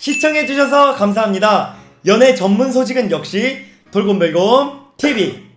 시청해주셔서 감사합니다. 연애 전문 소식은 역시 돌곰별곰 TV.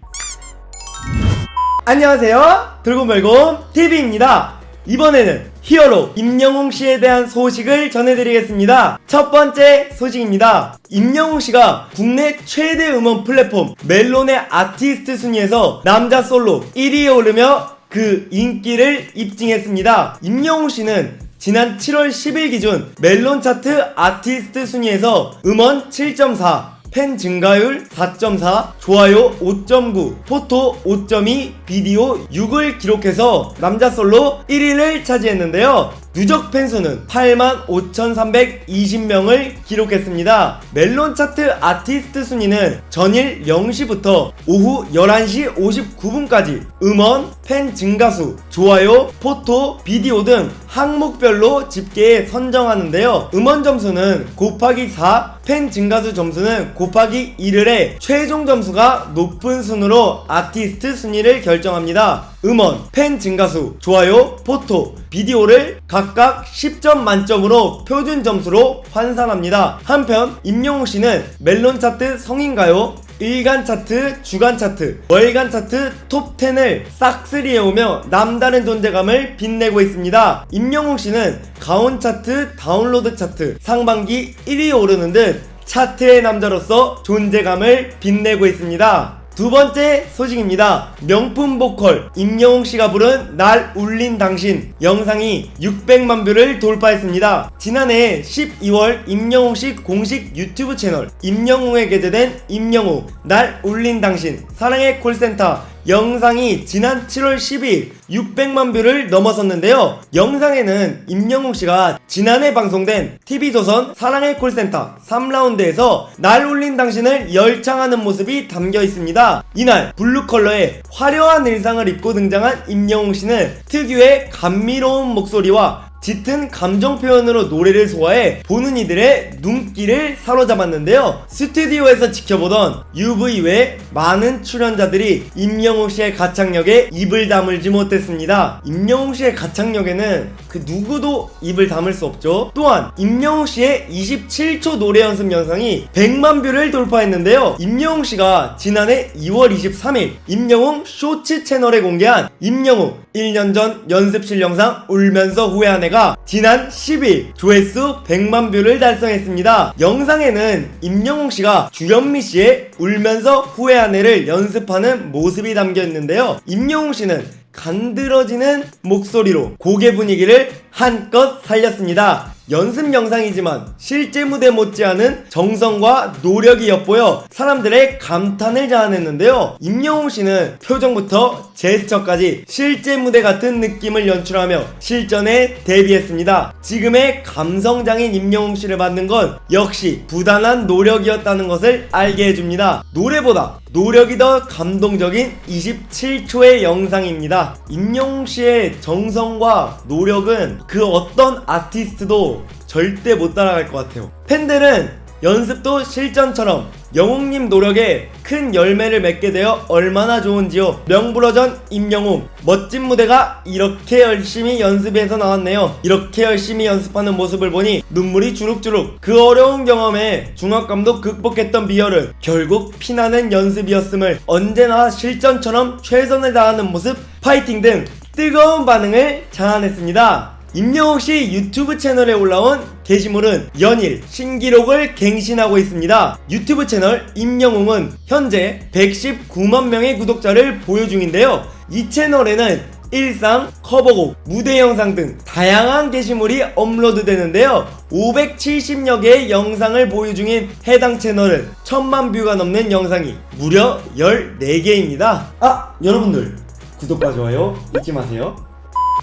안녕하세요. 돌곰별곰 TV입니다. 이번에는 히어로 임영웅 씨에 대한 소식을 전해드리겠습니다. 첫 번째 소식입니다. 임영웅 씨가 국내 최대 음원 플랫폼 멜론의 아티스트 순위에서 남자 솔로 1위에 오르며 그 인기를 입증했습니다. 임영웅 씨는 지난 7월 10일 기준 멜론 차트 아티스트 순위에서 음원 7.4, 팬 증가율 4.4, 좋아요 5.9, 포토 5.2, 비디오 6을 기록해서 남자 솔로 1위를 차지했는데요. 누적 팬수는 85,320명을 기록했습니다. 멜론 차트 아티스트 순위는 전일 0시부터 오후 11시 59분까지 음원, 팬 증가수, 좋아요, 포토, 비디오 등 항목별로 집계해 선정하는데요. 음원 점수는 곱하기 4, 팬 증가수 점수는 곱하기 1을 해 최종 점수가 높은 순으로 아티스트 순위를 결정합니다. 음원, 팬 증가수, 좋아요, 포토, 비디오를 각각 10점 만점으로 표준 점수로 환산합니다. 한편 임영웅 씨는 멜론 차트 성인가요? 일간 차트, 주간 차트, 월간 차트 톱 10을 싹쓸이 해오며 남다른 존재감을 빛내고 있습니다. 임영웅 씨는 가온 차트, 다운로드 차트, 상반기 1위 오르는 듯 차트의 남자로서 존재감을 빛내고 있습니다. 두 번째 소식입니다. 명품 보컬 임영웅 씨가 부른 날 울린 당신 영상이 600만 뷰를 돌파했습니다. 지난해 12월 임영웅 씨 공식 유튜브 채널 임영웅에 게재된 임영웅 날 울린 당신 사랑의 콜센터 영상이 지난 7월 10일 600만 뷰를 넘어섰는데요. 영상에는 임영웅 씨가 지난해 방송된 TV조선 사랑의 콜센터 3라운드에서 날 울린 당신을 열창하는 모습이 담겨 있습니다. 이날 블루 컬러의 화려한 일상을 입고 등장한 임영웅 씨는 특유의 감미로운 목소리와 짙은 감정 표현으로 노래를 소화해 보는 이들의 눈길을 사로잡았는데요. 스튜디오에서 지켜보던 UV 외 많은 출연자들이 임영웅 씨의 가창력에 입을 다물지 못했습니다. 임영웅 씨의 가창력에는 그 누구도 입을 다물 수 없죠. 또한 임영웅 씨의 27초 노래 연습 영상이 100만 뷰를 돌파했는데요. 임영웅 씨가 지난해 2월 23일 임영웅 쇼츠 채널에 공개한 임영웅 1년 전 연습실 영상 울면서 애가 지난 10일 조회수 100만 뷰를 달성했습니다. 영상에는 임영웅 씨가 주현미 씨의 울면서 후회한 애를 연습하는 모습이 담겨 있는데요. 임영웅 씨는 간드러지는 목소리로 곡의 분위기를 한껏 살렸습니다. 연습 영상이지만 실제 무대 못지않은 정성과 노력이 엿보여 사람들의 감탄을 자아냈는데요. 임영웅 씨는 표정부터 제스처까지 실제 무대 같은 느낌을 연출하며 실전에 데뷔했습니다. 지금의 감성장인 임영웅 씨를 만든 건 역시 부단한 노력이었다는 것을 알게 해줍니다. 노래보다 노력이 더 감동적인 27초의 영상입니다. 임영웅 씨의 정성과 노력은 그 어떤 아티스트도 절대 못 따라갈 것 같아요. 팬들은 연습도 실전처럼 영웅님 노력에 큰 열매를 맺게 되어 얼마나 좋은지요. 명불허전 임영웅 멋진 무대가 이렇게 열심히 연습해서 나왔네요. 이렇게 열심히 연습하는 모습을 보니 눈물이 주룩주룩. 그 어려운 경험에 중압감도 극복했던 비열은 결국 피나는 연습이었음을 언제나 실전처럼 최선을 다하는 모습 파이팅 등 뜨거운 반응을 자아냈습니다. 임영웅 씨 유튜브 채널에 올라온 게시물은 연일 신기록을 갱신하고 있습니다. 유튜브 채널 임영웅은 현재 119만 명의 구독자를 보유 중인데요. 이 채널에는 일상, 커버곡, 무대 영상 등 다양한 게시물이 업로드 되는데요. 570여 개의 영상을 보유 중인 해당 채널은 1000만 뷰가 넘는 영상이 무려 14개입니다. 아, 여러분들 구독과 좋아요 잊지 마세요.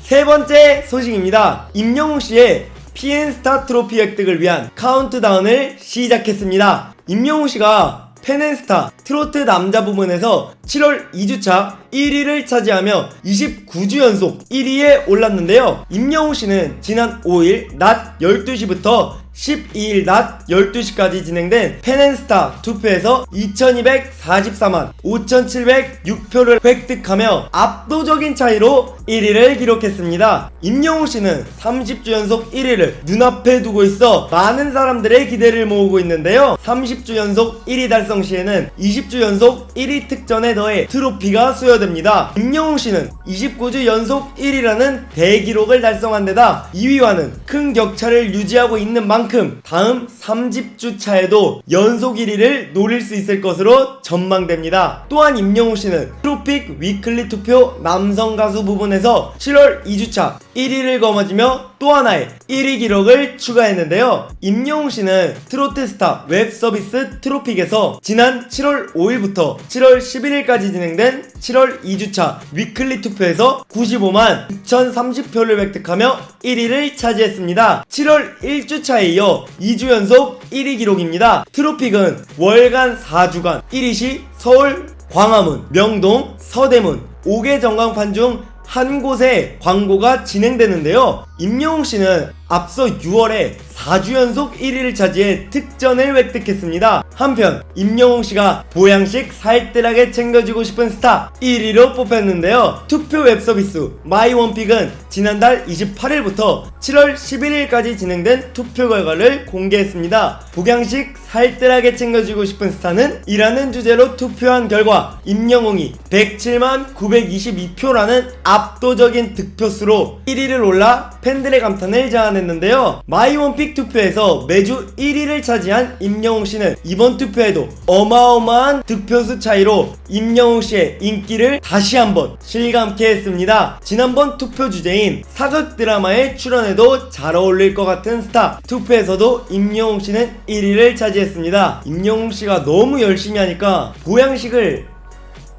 세 번째 소식입니다. 임영웅 씨의 PN스타 트로피 획득을 위한 카운트다운을 시작했습니다. 임영웅 씨가 펜앤스타 트로트 남자 부문에서 7월 2주차 1위를 차지하며 29주 연속 1위에 올랐는데요. 임영웅 씨는 지난 5일 낮 12시부터 12일 낮 12시까지 진행된 펜앤스타 투표에서 2244만 5706표를 획득하며 압도적인 차이로 1위를 기록했습니다. 임영웅 씨는 30주 연속 1위를 눈앞에 두고 있어 많은 사람들의 기대를 모으고 있는데요. 30주 연속 1위 달성 시에는 20주 연속 1위 특전에 더해 트로피가 수여됩니다. 임영웅 씨는 29주 연속 1위라는 대기록을 달성한 데다 2위와는 큰 격차를 유지하고 있는 만큼 다음 30주 차에도 연속 1위를 노릴 수 있을 것으로 전망됩니다. 또한 임영웅 씨는 트로픽 위클리 투표 남성 가수 부분에서 7월 2주차 1위를 거머쥐며 또 하나의 1위 기록을 추가했는데요. 임영웅 씨는 트로트 스타 웹 서비스 트로픽에서 지난 7월 5일부터 7월 11일까지 진행된 7월 2주차 위클리 투표에서 95만 6,030표를 획득하며 1위를 차지했습니다. 7월 1주차에 이어 2주 연속 1위 기록입니다. 트로픽은 월간 4주간 1위 시 서울, 광화문, 명동, 서대문, 5개 전광판 중 한 곳에 광고가 진행되는데요. 임영웅 씨는 앞서 6월에 4주 연속 1위를 차지해 특전을 획득했습니다. 한편 임영웅 씨가 보양식 살뜰하게 챙겨주고 싶은 스타 1위로 뽑혔는데요. 투표 웹 서비스 마이원픽은 지난달 28일부터 7월 11일까지 진행된 투표 결과를 공개했습니다. 보양식 살뜰하게 챙겨주고 싶은 스타는 이라는 주제로 투표한 결과 임영웅이 107만 922표라는 압도적인 득표수로 1위를 올라 팬들의 감탄을 자아냈는데요. 마이원픽 투표에서 매주 1위를 차지한 임영웅 씨는 이번 투표에도 어마어마한 득표수 차이로 임영웅 씨의 인기를 다시 한번 실감케 했습니다. 지난번 투표 주제인 사극 드라마에 출연해도 잘 어울릴 것 같은 스타 투표에서도 임영웅 씨는 1위를 차지했습니다. 임영웅 씨가 너무 열심히 하니까 보양식을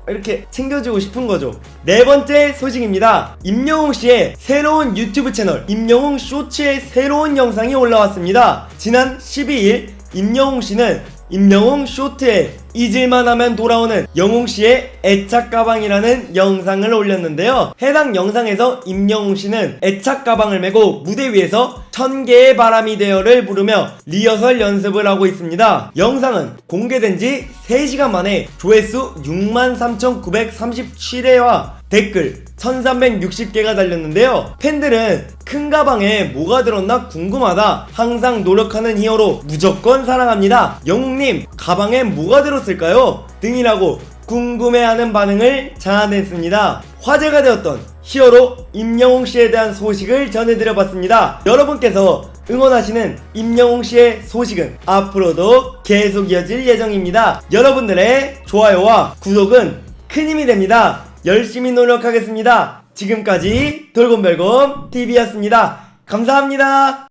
이렇게 챙겨주고 싶은 거죠. 네 번째 소식입니다. 임영웅 씨의 새로운 유튜브 채널 임영웅 쇼츠의 새로운 영상이 올라왔습니다. 지난 12일 임영웅 씨는 임영웅 쇼트에 잊을만 하면 돌아오는 영웅 씨의 애착 가방이라는 영상을 올렸는데요. 해당 영상에서 임영웅 씨는 애착 가방을 메고 무대 위에서 천 개의 바람이 되어를 부르며 리허설 연습을 하고 있습니다. 영상은 공개된 지 3시간 만에 조회수 63,937회와 댓글 1360개가 달렸는데요. 팬들은 큰 가방에 뭐가 들었나 궁금하다. 항상 노력하는 히어로 무조건 사랑합니다. 영웅님, 가방에 뭐가 들 었을까요? 등이라고 궁금해하는 반응을 자아냈습니다. 화제가 되었던 히어로 임영웅 씨에 대한 소식을 전해드려봤습니다. 여러분께서 응원하시는 임영웅 씨의 소식은 앞으로도 계속 이어질 예정입니다. 여러분들의 좋아요와 구독은 큰 힘이 됩니다. 열심히 노력하겠습니다. 지금까지 돌곰별곰 TV였습니다. 감사합니다.